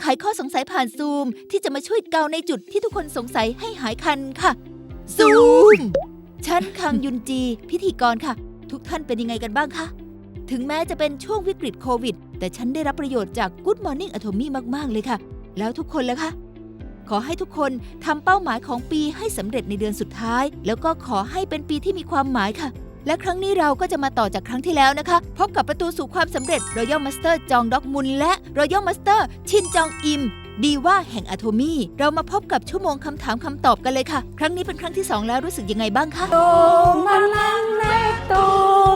ไขข้อสงสัยผ่านซูม ที่จะมาช่วยเกาในจุดที่ทุกคนสงสัยให้หายคันค่ะ ซูม ฉันคังยุนจี พิธีกรค่ะ ทุกท่านเป็นยังไงกันบ้างคะ ถึงแม้จะเป็นช่วงวิกฤตโควิด แต่ฉันได้รับประโยชน์จาก Good Morning Atomy มาก ๆ เลยค่ะ แล้วทุกคนล่ะคะ ขอให้ทุกคนทำเป้าหมายของปีให้สำเร็จในเดือนสุดท้าย แล้วก็ขอให้เป็นปีที่มีความหมายค่ะ และครั้งนี้เราก็จะมาต่อจากครั้งที่แล้วนะคะ พบกับประตูสู่ความสำเร็จ Royal Master จองด็อกมุนและ Royal Master ชินจองอิม ดีว่าแห่งอะโทมี่เรามาพบกับชั่วโมงคำถามคำตอบกันเลยค่ะ ครั้งนี้เป็นครั้งที่สองแล้วรู้สึกยังไงบ้างคะ 또 만났네 또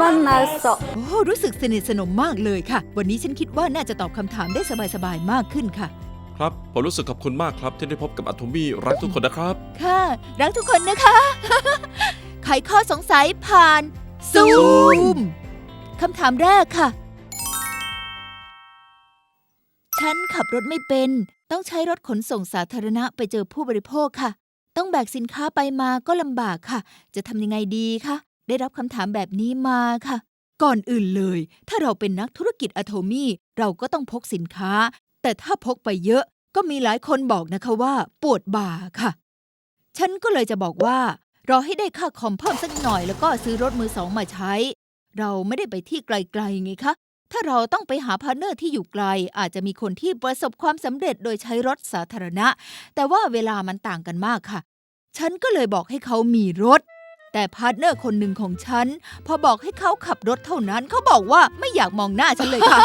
만났어 โอ้รู้สึกสนิทสนมมากเลยค่ะ วันนี้ฉันคิดว่าน่าจะตอบคำถามได้สบายๆมากขึ้นค่ะ ครับ ผมรู้สึกขอบคุณมากครับ ที่ได้พบกับอะโทมี่รักทุกคนนะครับ ค่ะ รักทุกคนนะคะ ไขข้อสงสัยผ่าน ซูม คำถามแรกค่ะ ฉันขับรถไม่เป็น ต้องใช้รถขนส่งสาธารณะไปเจอผู้บริโภคค่ะ ต้องแบกสินค้าไปมาก็ลำบากค่ะ จะทำยังไงดีคะ ได้รับคำถามแบบนี้มาค่ะ ก่อนอื่นเลย ถ้าเราเป็นนักธุรกิจอะโทมี่ เราก็ต้องพกสินค้า แต่ถ้าพกไปเยอะก็มีหลายคนบอกนะคะว่า ปวดบ่าค่ะ ฉันก็เลยจะบอกว่า รอให้ได้ค่าคอมเพิ่มสักหน่อยแล้วก็ซื้อรถมือสองมาใช้ เราไม่ได้ไปที่ไกลๆไงคะ ถ้าเราต้องไปหาพาร์ทเนอร์ที่อยู่ไกล อาจจะมีคนที่ประสบความสำเร็จโดยใช้รถสาธารณะ แต่ว่าเวลามันต่างกันมากค่ะ ฉันก็เลยบอกให้เขามีรถ แต่พาร์ทเนอร์คนหนึ่งของฉัน พอบอกให้เขาขับรถเท่านั้นเขาบอกว่าไม่อยากมองหน้าฉันเลยค่ะ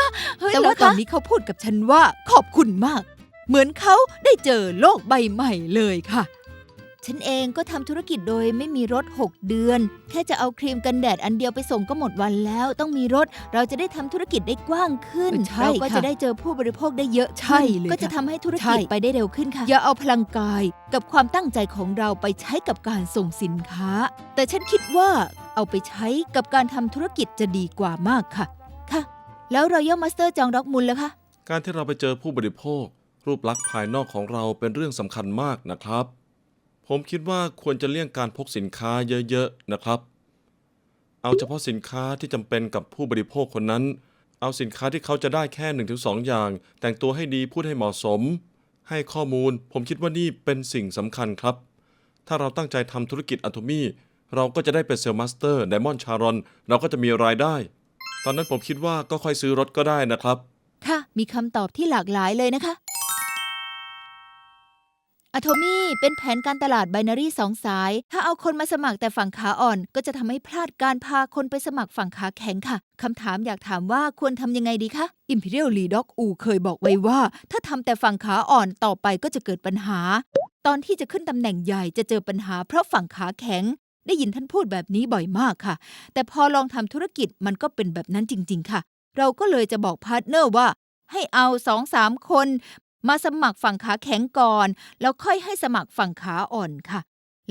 แต่ว่าตอนนี้เขาพูดกับฉันว่าขอบคุณมาก เหมือนเขาได้เจอโลกใบใหม่เลยค่ะ ฉันเองก็ทำธุรกิจโดยไม่มีรถ 6 เดือน แค่จะเอาครีมกันแดดอันเดียวไปส่งก็หมดวันแล้ว ต้องมีรถ เราจะได้ทำธุรกิจได้กว้างขึ้นใช่เราก็ค่ะจะได้เจอผู้บริโภคได้เยอะใช่ขึ้นเลยก็จะค่ะทำให้ธุรใช่กิจไปได้เร็วขึ้นค่ะ อย่าเอาพลังกายกับความตั้งใจของเราไปใช้กับการส่งสินค้า แต่ฉันคิดว่าเอาไปใช้กับการทำธุรกิจจะดีกว่ามากค่ะ ค่ะ แล้วรอยัลมาสเตอร์จองด็อกมุลล่ะคะการที่เราไปเจอผู้บริโภค รูปลักษณ์ภายนอกของเราเป็นเรื่องสำคัญมากนะครับ ผมคิดว่าควรจะเลี่ยงการพกสินค้าเยอะๆนะครับ เอาเฉพาะสินค้าที่จำเป็นกับผู้บริโภคคนนั้น เอาสินค้าที่เขาจะได้แค่1นถึงสอย่าง แต่งตัวให้ดีพูดให้เหมาะสม ให้ข้อมูล ผมคิดว่านี่เป็นสิ่งสำคัญครับ ถ้าเราตั้งใจทำธุรกิจอะโทมี่เราก็จะได้เป็นเซลล์มาสเตอร์ไดมอนด์ชารอน เราก็จะมีรายได้ ตอนนั้นผมคิดว่าก็ค่อยซื้อรถก็ได้นะครับ ค่ะ มีคำตอบที่หลากหลายเลยนะคะ อะโทมี่เป็นแผนการตลาดไบนารีสองสาย ถ้าเอาคนมาสมัครแต่ฝั่งขาอ่อน ก็จะทำให้พลาดการพาคนไปสมัครฝั่งขาแข็งค่ะ คำถามอยากถามว่าควรทำยังไงดีคะ Imperial l e d o g อูเคยบอกไว้ว่า ถ้าทำแต่ฝั่งขาอ่อนต่อไปก็จะเกิดปัญหา ตอนที่จะขึ้นตำแหน่งใหญ่จะเจอปัญหาเพราะฝั่งขาแข็ง ได้ยินท่านพูดแบบนี้บ่อยมากค่ะ แต่พอลองทำธุรกิจมันก็เป็นแบบนั้นจริง ๆ ค่ะ เราก็เลยจะบอกพาร์ทเนอร์ว่าให้เอาสองสามคน มาสมัครฝั่งขาแข็งก่อน แล้วค่อยให้สมัครฝั่งขาอ่อนค่ะ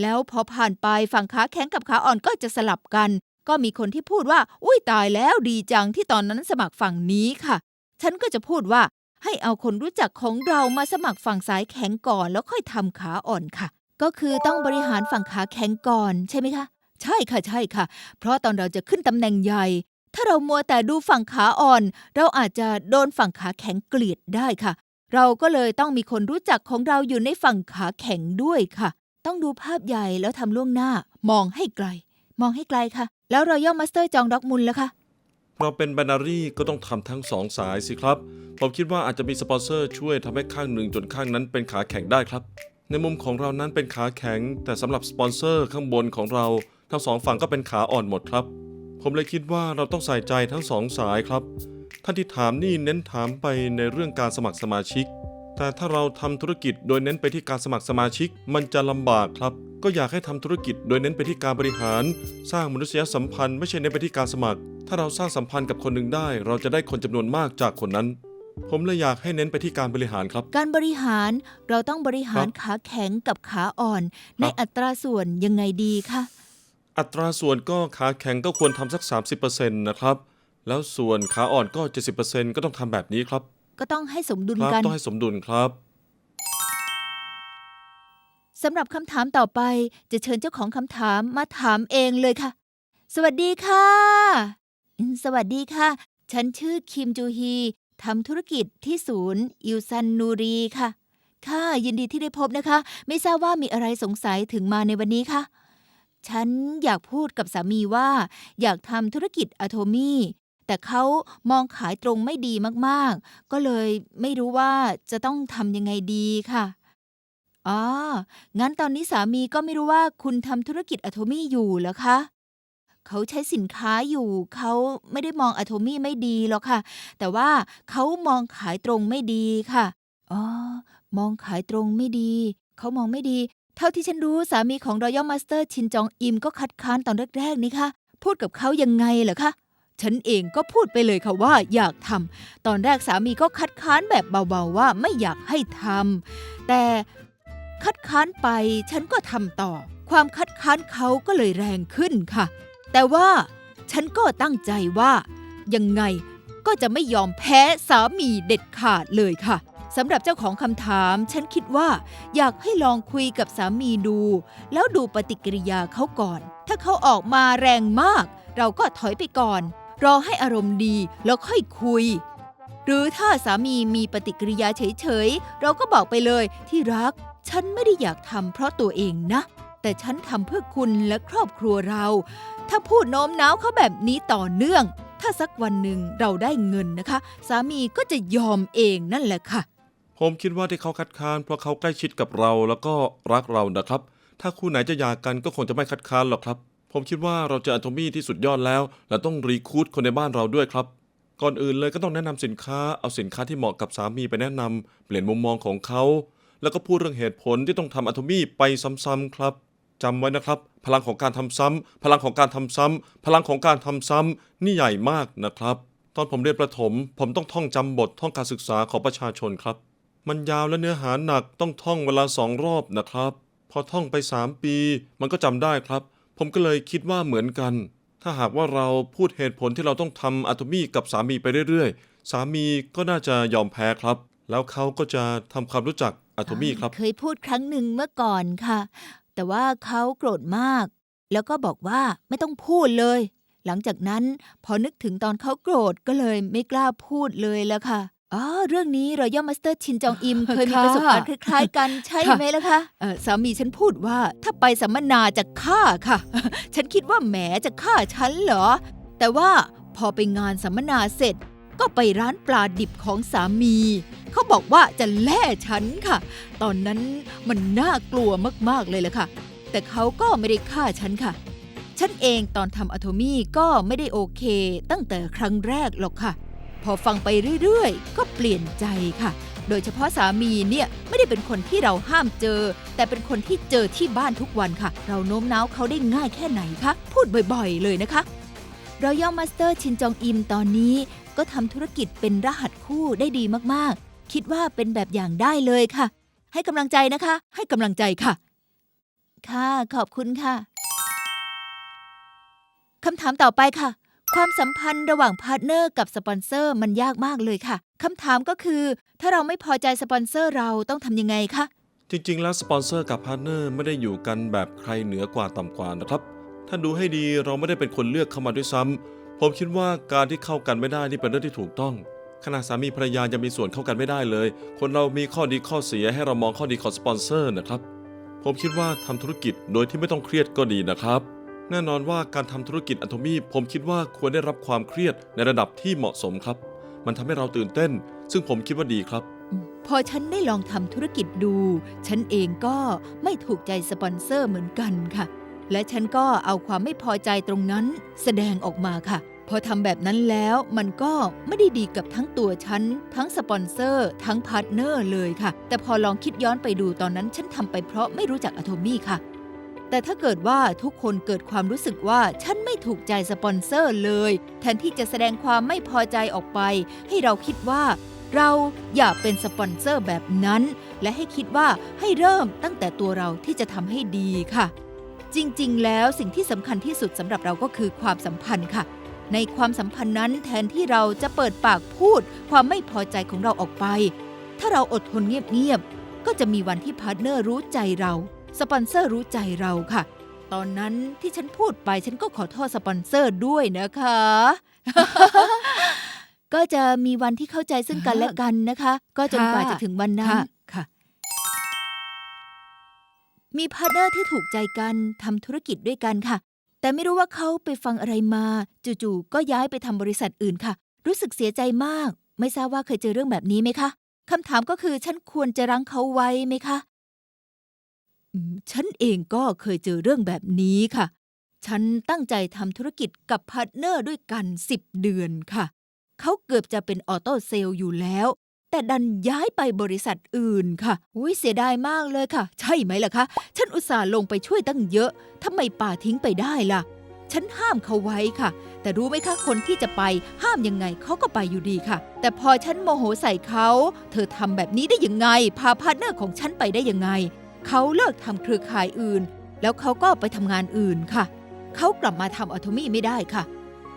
แล้วพอผ่านไปฝั่งขาแข็งกับขาอ่อนก็จะสลับกัน ก็มีคนที่พูดว่า อุ้ยตายแล้วดีจังที่ตอนนั้นสมัครฝั่งนี้ค่ะ ฉันก็จะพูดว่า ให้เอาคนรู้จักของเรามาสมัครฝั่งสายแข็งก่อน แล้วค่อยทำขาอ่อนค่ะ ก็คือต้องบริหารฝั่งขาแข็งก่อนใช่ไหมคะ ใช่ค่ะใช่ค่ะ เพราะตอนเราจะขึ้นตำแหน่งใหญ่ถ้าเรามัวแต่ดูฝั่งขาอ่อน เราอาจจะโดนฝั่งขาแข็งเกลียดได้ค่ะ เราก็เลยต้องมีคนรู้จักของเราอยู่ในฝั่งขาแข็งด้วยค่ะ ต้องดูภาพใหญ่แล้วทำล่วงหน้า มองให้ไกล มองให้ไกลค่ะ แล้วรอยัลมาสเตอร์จองด็อกมุลแล้วค่ะเราเป็นแบนนารี่ก็ต้องทำทั้งสองสายสิครับ ผมคิดว่าอาจจะมีสปอนเซอร์ช่วยทำให้ข้างหนึ่งจนข้างนั้นเป็นขาแข็งได้ครับ ในมุมของเรานั้นเป็นขาแข็ง แต่สำหรับสปอนเซอร์ข้างบนของเรา ทั้งสองฝั่งก็เป็นขาอ่อนหมดครับ ผมเลยคิดว่าเราต้องใส่ใจทั้งสองสายครับ ท่านที่ถามนี่เน้นถามไปในเรื่องการสมัครสมาชิก แต่ถ้าเราทำธุรกิจโดยเน้นไปที่การสมัครสมาชิก มันจะลำบากครับ ก็อยากให้ทำธุรกิจโดยเน้นไปที่การบริหาร สร้างมนุษยสัมพันธ์ไม่ใช่เน้นไปที่การสมัคร ถ้าเราสร้างสัมพันธ์กับคนหนึ่งได้ เราจะได้คนจำนวนมากจากคนนั้น ผมเลยอยากให้เน้นไปที่การบริหารครับ การบริหารเราต้องบริหารครับขาแข็งกับขาอ่อน ในครับอัตราส่วนยังไงดีคะอัตราส่วนก็ขาแข็งก็ควรทำสัก 30%นะครับ แล้วส่วนขาอ่อนก็ 70%ก็ต้องทำแบบนี้ครับ ก็ต้องให้สมดุลครับกันต้องให้สมดุลครับ สำหรับคำถามต่อไปจะเชิญเจ้าของคำถามมาถามเองเลยค่ะ สวัสดีค่ะอืมสวัสดีค่ะ ฉันชื่อคิมจูฮีทำธุรกิจที่ศูนย์อิวซันนูรีค่ะ ค่ะ ยินดีที่ได้พบนะคะ ไม่ทราบว่ามีอะไรสงสัยถึงมาในวันนี้คะ ฉันอยากพูดกับสามีว่า อยากทำธุรกิจอะโทมี่ แต่เขามองขายตรงไม่ดีมากๆ ก็เลยไม่รู้ว่าจะต้องทำยังไงดีค่ะ อ๋อ งั้นตอนนี้สามีก็ไม่รู้ว่าคุณทำธุรกิจอะโทมี่อยู่เหรอคะ เขาใช้สินค้าอยู่ เขาไม่ได้มองอะโทมี่ไม่ดีหรอกค่ะ แต่ว่าเขามองขายตรงไม่ดีค่ะ อ๋อ มองขายตรงไม่ดี เขามองไม่ดี เท่าที่ฉันรู้สามีของรอยัลมาสเตอร์ชินจองอิมก็คัดค้านตอนแรกๆนี่ค่ะ พูดกับเขายังไงเหรอคะ ฉันเองก็พูดไปเลยค่ะว่าอยากทำตอนแรกสามีก็คัดค้านแบบเบาๆว่าไม่อยากให้ทำแต่คัดค้านไปฉันก็ทำต่อ ความคัดค้านเขาก็เลยแรงขึ้นค่ะ แต่ว่าฉันก็ตั้งใจว่ายังไงก็จะไม่ยอมแพ้สามีเด็ดขาดเลยค่ะสำหรับเจ้าของคำถาม ฉันคิดว่าอยากให้ลองคุยกับสามีดู แล้วดูปฏิกิริยาเขาก่อน ถ้าเขาออกมาแรงมาก เราก็ถอยไปก่อน รอให้อารมณ์ดีแล้วค่อยคุย หรือถ้าสามีมีปฏิกิริยาเฉยๆ เราก็บอกไปเลยที่รัก ฉันไม่ได้อยากทำเพราะตัวเองนะ แต่ฉันทำเพื่อคุณและครอบครัวเรา ถ้าพูดโน้มน้าวเขาแบบนี้ต่อเนื่อง ถ้าสักวันหนึ่งเราได้เงินนะคะ สามีก็จะยอมเองนั่นแหละค่ะ ผมคิดว่าที่เขาคัดค้านเพราะเขาใกล้ชิดกับเราแล้วก็รักเรานะครับ ถ้าคู่ไหนจะหย่ากันก็คงจะไม่คัดค้านหรอกครับ ผมคิดว่าเราเจออะโทมี่ที่สุดยอดแล้ว และต้องรีคูดคนในบ้านเราด้วยครับ ก่อนอื่นเลยก็ต้องแนะนำสินค้า เอาสินค้าที่เหมาะกับสามีไปแนะนำเปลี่ยนมุมมองของเขา แล้วก็พูดเรื่องเหตุผลที่ต้องทำอะโทมี่ไปซ้ำๆครับจำไว้นะครับ พลังของการทำซ้ำพลังของการทำซ้ำพลังของการทำซ้ำนี่ใหญ่มากนะครับ ตอนผมเรียนประถม ผมต้องท่องจำบทท่องการศึกษาของประชาชนครับ มันยาวและเนื้อหาหนักต้องท่องเวลาสองรอบนะครับ พอท่องไป 3 ปี มันก็จำได้ครับ ผมก็เลยคิดว่าเหมือนกัน ถ้าหากว่าเราพูดเหตุผลที่เราต้องทำอะโทมี่กับสามีไปเรื่อยๆ สามีก็น่าจะยอมแพ้ครับ แล้วเขาก็จะทำความรู้จักอะโทมี่ครับ เคยพูดครั้งหนึ่งเมื่อก่อนค่ะ แต่ว่าเขาโกรธมาก แล้วก็บอกว่าไม่ต้องพูดเลย หลังจากนั้นพอนึกถึงตอนเขาโกรธก็เลยไม่กล้าพูดเลยแล้วค่ะ อ๋อเรื่องนี้รอยัลมาสเตอร์ชินจองอิม เคยมีค่ะประสบการณ์คล้ายๆกันใช่ค่ะไหมล่ะคะเออสามีฉันพูดว่าถ้าไปสัมมนาจะฆ่าค่ะ ฉันคิดว่าแหมจะฆ่าฉันเหรอ แต่ว่าพอไปงานสัมมนาเสร็จ ก็ไปร้านปลาดิบของสามี เขาบอกว่าจะแล่ฉันค่ะ ตอนนั้นมันน่ากลัวมากๆเลยแหละค่ะ แต่เขาก็ไม่ได้ฆ่าฉันค่ะ ฉันเองตอนทำอะโทมี่ก็ไม่ได้โอเค ตั้งแต่ครั้งแรกหรอกค่ะ พอฟังไปเรื่อยๆ ก็เปลี่ยนใจค่ะ โดยเฉพาะสามีเนี่ยไม่ได้เป็นคนที่เราห้ามเจอ แต่เป็นคนที่เจอที่บ้านทุกวันค่ะ เราโน้มน้าวเขาได้ง่ายแค่ไหนคะพูดบ่อยๆ เลยนะคะรอยัลมาสเตอร์ชินจองอิมตอนนี้ ก็ทำธุรกิจเป็นรหัสคู่ได้ดีมากๆ คิดว่าเป็นแบบอย่างได้เลยค่ะ ให้กำลังใจนะคะ ให้กำลังใจค่ะ ค่ะ ขอบคุณค่ะคำถามต่อไปค่ะ ความสัมพันธ์ระหว่างพาร์ทเนอร์กับสปอนเซอร์มันยากมากเลยค่ะคำถามก็คือ ถ้าเราไม่พอใจสปอนเซอร์เราต้องทำยังไงคะ จริงๆ แล้วสปอนเซอร์กับพาร์ทเนอร์ไม่ได้อยู่กันแบบใครเหนือกว่าต่ำกว่านะครับ ถ้าดูให้ดีเราไม่ได้เป็นคนเลือกเข้ามาด้วยซ้ำผมคิดว่าการที่เข้ากันไม่ได้นี่เป็นเรื่องที่ถูกต้อง ขณะสามีภรรยายังมีส่วนเข้ากันไม่ได้เลย คนเรามีข้อดีข้อเสียให้เรามองข้อดีของสปอนเซอร์นะครับ ผมคิดว่าทำธุรกิจโดยที่ไม่ต้องเครียดก็ดีนะครับ แน่นอนว่าการทำธุรกิจอะโทมี่ผมคิดว่าควรได้รับความเครียดในระดับที่เหมาะสมครับ มันทำให้เราตื่นเต้น ซึ่งผมคิดว่าดีครับ พอฉันได้ลองทำธุรกิจดู ฉันเองก็ไม่ถูกใจสปอนเซอร์เหมือนกันค่ะ และฉันก็เอาความไม่พอใจตรงนั้นแสดงออกมาค่ะ พอทำแบบนั้นแล้วมันก็ไม่ได้ดีกับทั้งตัวฉัน ทั้งสปอนเซอร์ ทั้งพาร์ทเนอร์เลยค่ะ แต่พอลองคิดย้อนไปดูตอนนั้น ฉันทำไปเพราะไม่รู้จักอะโทมี่ค่ะ แต่ถ้าเกิดว่าทุกคนเกิดความรู้สึกว่าฉันไม่ถูกใจสปอนเซอร์เลย แทนที่จะแสดงความไม่พอใจออกไป ให้เราคิดว่า เราอย่าเป็นสปอนเซอร์แบบนั้น และให้คิดว่าให้เริ่มตั้งแต่ตัวเราที่จะทำให้ดีค่ะ จริงๆ แล้วสิ่งที่สำคัญที่สุดสำหรับเราก็คือความสัมพันธ์ค่ะ ในความสัมพันธ์นั้นแทนที่เราจะเปิดปากพูด ความไม่พอใจของเราออกไป ถ้าเราอดทนเงียบๆก็จะมีวันที่พาร์ทเนอร์รู้ใจเรา สปอนเซอร์รู้ใจเราค่ะ ตอนนั้นที่ฉันพูดไปฉันก็ขอโทษสปอนเซอร์ด้วยนะคะ ก็จะมีวันที่เข้าใจซึ่งกันและกันนะคะ ก็จนกว่าจะถึงวันนั้นค่ะค่ะ มีพาร์ทเนอร์ที่ถูกใจกันทำธุรกิจด้วยกันค่ะ แต่ไม่รู้ว่าเขาไปฟังอะไรมา จู่ๆก็ย้ายไปทำบริษัทอื่นค่ะ รู้สึกเสียใจมาก ไม่ทราบว่าเคยเจอเรื่องแบบนี้ไหมคะคำถามก็คือฉันควรจะรั้งเขาไว้ไหมคะ อืมฉันเองก็เคยเจอเรื่องแบบนี้ค่ะ ฉันตั้งใจทำธุรกิจกับพาร์ทเนอร์ด้วยกันสิบเดือนค่ะ เขาเกือบจะเป็นออโต้เซลล์อยู่แล้ว แต่ดันย้ายไปบริษัทอื่นค่ะ อุ้ยเสียดายมากเลยค่ะ ใช่ไหมล่ะคะ ฉันอุตส่าห์ลงไปช่วยตั้งเยอะทำไมป่าทิ้งไปได้ล่ะ ฉันห้ามเขาไว้ค่ะ แต่รู้ไหมคะคนที่จะไปห้ามยังไงเขาก็ไปอยู่ดีค่ะ แต่พอฉันโมโหใส่เขา เธอทำแบบนี้ได้ยังไง พาพาร์ทเนอร์ของฉันไปได้ยังไง เขาเลิกทำเครือข่ายอื่น แล้วเขาก็ไปทำงานอื่นค่ะ เขากลับมาทำออโตมี่ไม่ได้ค่ะ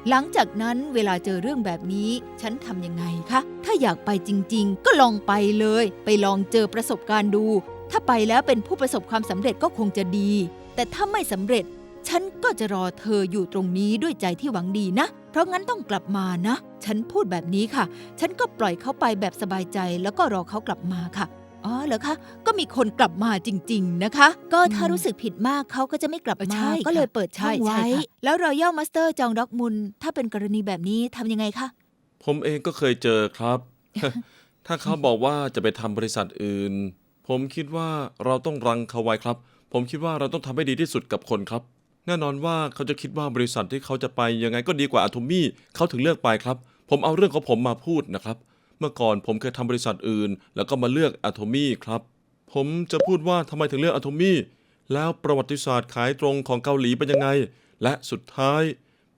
หลังจากนั้นเวลาเจอเรื่องแบบนี้ ฉันทำยังไงคะ ถ้าอยากไปจริง ๆ ก็ลองไปเลย ไปลองเจอประสบการณ์ดู ถ้าไปแล้วเป็นผู้ประสบความสำเร็จก็คงจะดี แต่ถ้าไม่สำเร็จ ฉันก็จะรอเธออยู่ตรงนี้ด้วยใจที่หวังดีนะ เพราะงั้นต้องกลับมานะ ฉันพูดแบบนี้ค่ะ ฉันก็ปล่อยเขาไปแบบสบายใจแล้วก็รอเขากลับมาค่ะ อ๋อเหรอคะ ก็มีคนกลับมาจริง ๆ นะคะ ก็ถ้าอืมรู้สึกผิดมากเขาก็จะไม่กลับเออมา ใช่ก็เลยค่ะเปิดช่องใช่ใช่ไว้ค่ะ แล้วรอยัลมาสเตอร์จองด็อกมุน ถ้าเป็นกรณีแบบนี้ทำยังไงคะ ผมเองก็เคยเจอครับ ถ้าเขาบอกว่าจะไปทำบริษัทอื่น ผมคิดว่าเราต้องรังเขาไว้ครับ ผมคิดว่าเราต้องทำให้ดีที่สุดกับคนครับ แน่นอนว่าเขาจะคิดว่าบริษัทที่เขาจะไปยังไงก็ดีกว่าอะโทมี่เขาถึงเลือกไปครับ ผมเอาเรื่องของผมมาพูดนะครับ เมื่อก่อนผมเคยทำบริษัทอื่น แล้วก็มาเลือกอะโทมี่ครับ ผมจะพูดว่าทำไมถึงเลือกอะโทมี่แล้วประวัติศาสตร์ขายตรงของเกาหลีเป็นยังไง และสุดท้าย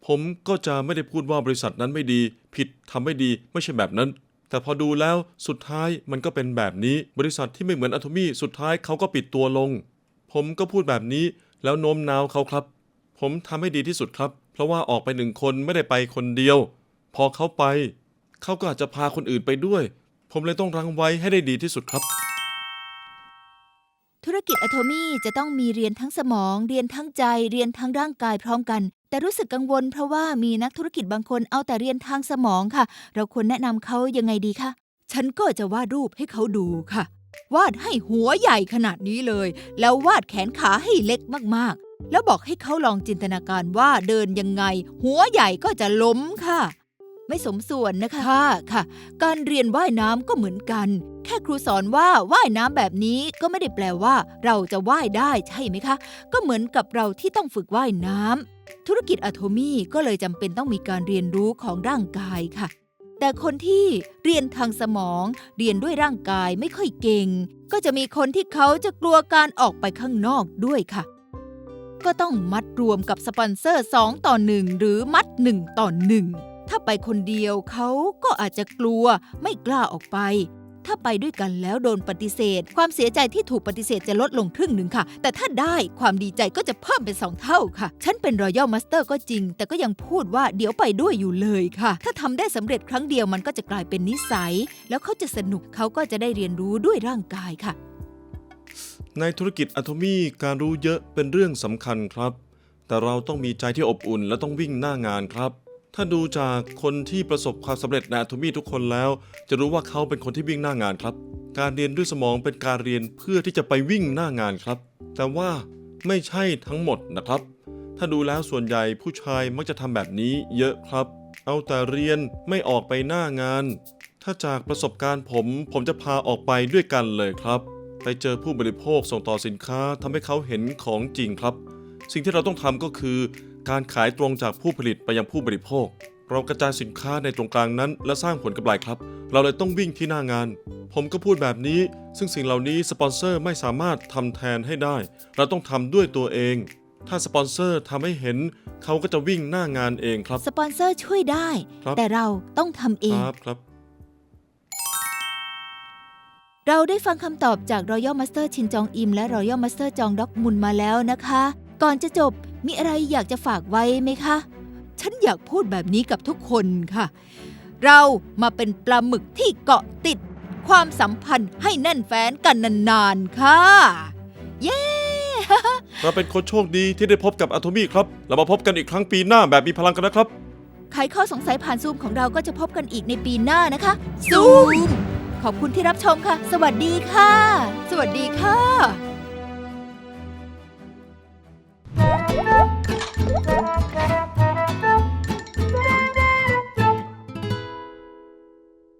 ผมก็จะไม่ได้พูดว่าบริษัทนั้นไม่ดี ผิดทำไม่ดีไม่ใช่แบบนั้น แต่พอดูแล้วสุดท้ายมันก็เป็นแบบนี้บริษัทที่ไม่เหมือนอะโทมี่สุดท้ายเขาก็ปิดตัวลง ผมก็พูดแบบนี้แล้วโน้มน้าวเขาครับ ผมทำให้ดีที่สุดครับ เพราะว่าออกไปหนึ่งคนไม่ได้ไปคนเดียว พอเขาไป เขาก็อาจจะพาคนอื่นไปด้วย ผมเลยต้องรังไว้ให้ได้ดีที่สุดครับ ธุรกิจอะโทมี่จะต้องมีเรียนทั้งสมอง เรียนทั้งใจ เรียนทั้งร่างกายพร้อมกัน แต่รู้สึกกังวลเพราะว่ามีนักธุรกิจบางคนเอาแต่เรียนทางสมองค่ะ เราควรแนะนำเขายังไงดีคะ ฉันก็จะวาดรูปให้เขาดูค่ะ วาดให้หัวใหญ่ขนาดนี้เลย แล้ววาดแขนขาให้เล็กมากๆ แล้วบอกให้เขาลองจินตนาการว่าเดินยังไง หัวใหญ่ก็จะล้มค่ะ ไม่สมส่วนนะคะค่ะค่ะ การเรียนว่ายน้ำก็เหมือนกัน แค่ครูสอนว่าว่ายน้ำแบบนี้ก็ไม่ได้แปลว่า เราจะว่ายได้ใช่ไหมคะ ก็เหมือนกับเราที่ต้องฝึกว่ายน้ำธุรกิจอะโทมี่ก็เลยจำเป็นต้องมีการเรียนรู้ของร่างกายค่ะ แต่คนที่เรียนทางสมอง เรียนด้วยร่างกายไม่ค่อยเก่ง ก็จะมีคนที่เขาจะกลัวการออกไปข้างนอกด้วยค่ะก็ต้องมัดรวมกับสปอนเซอร์ 2 ต่อ 1 หรือมัด 1 ต่อ 1 ถ้าไปคนเดียวเขาก็อาจจะกลัวไม่กล้าออกไป ถ้าไปด้วยกันแล้วโดนปฏิเสธ ความเสียใจที่ถูกปฏิเสธจะลดลงครึ่งหนึ่งค่ะ แต่ถ้าได้ความดีใจก็จะเพิ่มเป็นสองเท่าค่ะ ฉันเป็นรอยัลมาสเตอร์ก็จริง แต่ก็ยังพูดว่าเดี๋ยวไปด้วยอยู่เลยค่ะ ถ้าทำได้สำเร็จครั้งเดียวมันก็จะกลายเป็นนิสัย แล้วเขาจะสนุกเขาก็จะได้เรียนรู้ด้วยร่างกายค่ะ ในธุรกิจอะโทมี่การรู้เยอะเป็นเรื่องสำคัญครับ แต่เราต้องมีใจที่อบอุ่นและต้องวิ่งหน้างานครับ ถ้าดูจากคนที่ประสบความสำเร็จในอะโทมี่ทุกคนแล้ว จะรู้ว่าเขาเป็นคนที่วิ่งหน้างานครับ การเรียนด้วยสมองเป็นการเรียนเพื่อที่จะไปวิ่งหน้างานครับ แต่ว่าไม่ใช่ทั้งหมดนะครับ ถ้าดูแล้วส่วนใหญ่ผู้ชายมักจะทำแบบนี้เยอะครับ เอาแต่เรียนไม่ออกไปหน้างาน ถ้าจากประสบการณ์ผม ผมจะพาออกไปด้วยกันเลยครับ ไปเจอผู้บริโภคส่งต่อสินค้าทำให้เขาเห็นของจริงครับ สิ่งที่เราต้องทำก็คือ การขายตรงจากผู้ผลิตไปยังผู้บริโภค เรากระจายสินค้าในตรงกลางนั้น และสร้างผลกำไรครับ เราเลยต้องวิ่งที่หน้างาน ผมก็พูดแบบนี้ ซึ่งสิ่งเหล่านี้สปอนเซอร์ไม่สามารถทำแทนให้ได้ เราต้องทำด้วยตัวเอง ถ้าสปอนเซอร์ทำให้เห็น เขาก็จะวิ่งหน้างานเองครับ สปอนเซอร์ช่วยได้ ครับ แต่เราต้องทำเอคง รับครับ เราได้ฟังคำตอบจาก Royal Master ชินจองอิมและ Royal Master จองด็อกมุนมาแล้วนะคะ ก่อนจะจบ มีอะไรอยากจะฝากไว้ไหมคะ ฉันอยากพูดแบบนี้กับทุกคนค่ะ เรามาเป็นปลาหมึกที่เกาะติด ความสัมพันธ์ให้แน่นแฟนกันนานๆค่ะ เย้ เราเป็นคนโชคดีที่ได้พบกับอะโทมี่ครับ เรามาพบกันอีกครั้งปีหน้าแบบมีพลังกันนะครับ ไขข้อสงสัยผ่านซูมของเราก็จะพบกันอีกในปีหน้านะคะ ซูม ขอบคุณที่รับชมค่ะ สวัสดีค่ะ สวัสดีค่ะ Thank you.